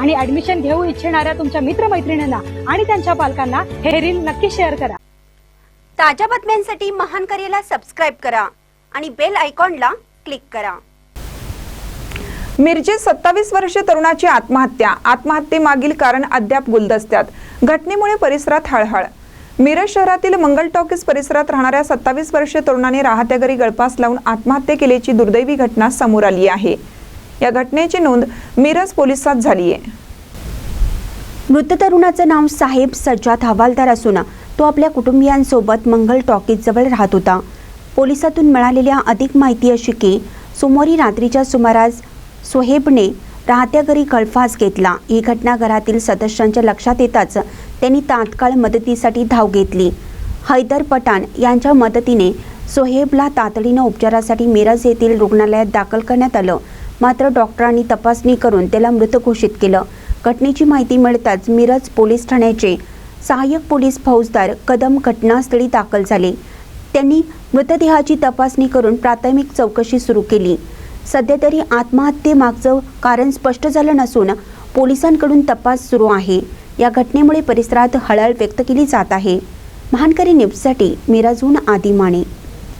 आणि ऍडमिशन घेऊ इच्छिणाऱ्या तुमच्या मित्रमैत्रिणींना आणि त्यांच्या पालकांना हे रील नक्की शेअर करा. ताज्या बातम्यांसाठी महान करेला सबस्क्राईब करा आणि बेल आयकॉनला क्लिक करा. मिरजेत सत्तावीस वर्षीय तरुणाची आत्महत्या. आत्महत्येमागील कारण अद्याप गुलदस्त्यात. घटनेमुळे परिसरात हळहळ. मिरज शहरातील मंगल टॉकीज परिसरात राहणाऱ्या सत्तावीस वर्षीय तरुणाने राहत्या घरी गळपास लावून आत्महत्या केल्याची दुर्दैवी घटना समोर आली आहे. या घटनेची नोंद मिरज पोलिसात झाली आहे मृत तरुणाचं नाव साहेब सज्जाद हवालदार असून तो आपल्या कुटुंबियांसोबत मंगल टॉकीज जवळ राहत होता. पोलिसातून मिळालेल्या अधिक माहिती अशी की सोमवारी रात्रीच्या सुमारास सोहेबने राहत्या घरी गळफास घेतला. ही घटना घरातील सदस्यांच्या लक्षात येताच त्यांनी तात्काळ मदतीसाठी धाव घेतली. हैदर पठाण यांच्या मदतीने सोहेबला तातडीनं उपचारासाठी मिरज येथील रुग्णालयात दाखल करण्यात आलं. मात्र डॉक्टरांनी तपासणी करून त्याला मृत घोषित केलं. घटनेची माहिती मिळताच मिरज पोलीस ठाण्याचे सहाय्यक पोलीस फौजदार कदम घटनास्थळी दाखल झाले. त्यांनी मृतदेहाची तपासणी करून प्राथमिक चौकशी सुरू केली. सध्या तरी आत्महत्येमागचं कारण स्पष्ट झालं नसून पोलिसांकडून तपास सुरू आहे. या घटनेमुळे परिसरात हळहळ व्यक्त केली जात आहे. महानकरी न्यूजसाठी मिराजून आदी माने